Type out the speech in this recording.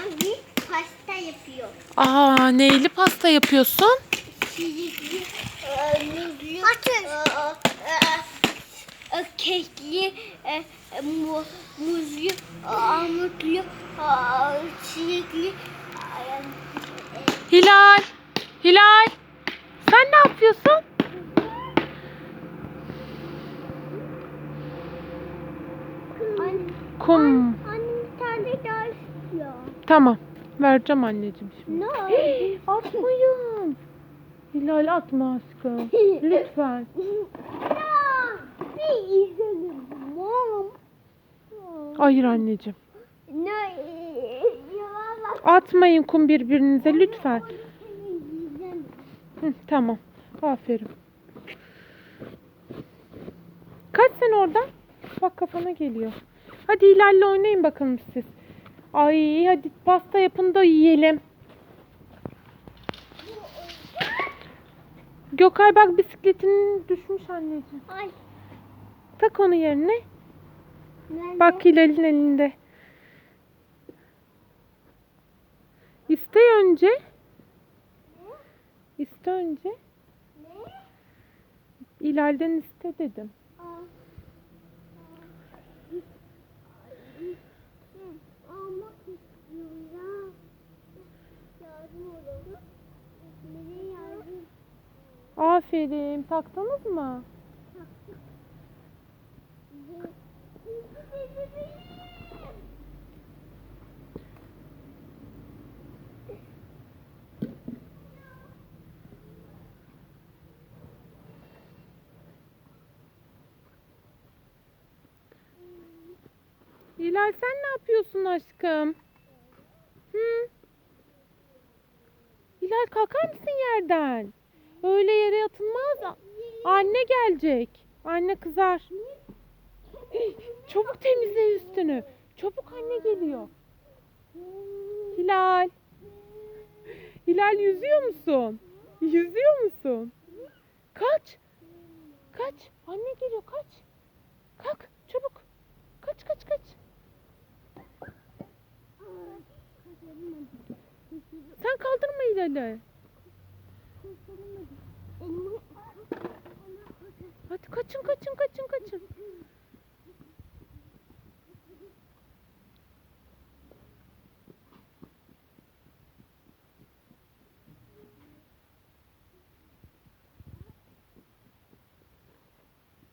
Ben bir pasta yapıyorum. Aa neyli pasta yapıyorsun? Çilekli, e, muzlu, e, e, e, kekli, e, e, mu, muzlu, e, armutlu, e, çilekli, e, Hilal. Hilal. Sen ne yapıyorsun? Kum. İstiyor. Tamam. Vereceğim anneciğim şimdi. Ne? Atmayın. Hilal atma aşkım. Lütfen. Ya. Hayır anneciğim. Ne? Atmayın kum birbirinize lütfen. Hı, tamam. Aferin. Kaç sen oradan? Bak kafana geliyor. Hadi Hilal'le oynayın bakalım siz. Ay hadi pasta yapın da yiyelim. Gökay bak bisikletin düşmüş anneciğim. Ay. Tak onu yerine. nerede? Bak Hilal'in elinde. İste önce. İste önce. Ne? Hilal'den iste dedim. Aferin. Taktınız mı? Hilal sen ne yapıyorsun aşkım? Hı? Hilal kalkar mısın yerden? Öyle yere yatılmaz. Anne gelecek. Anne kızar. Çabuk temizle üstünü. Çabuk anne geliyor. Hilal. Hilal yüzüyor musun? Yüzüyor musun? Kaç. Kaç. Anne geliyor kaç. Kalk çabuk. Kaç kaç kaç. Sen kaldırma ilanı. Hadi kaçın kaçın kaçın kaçın.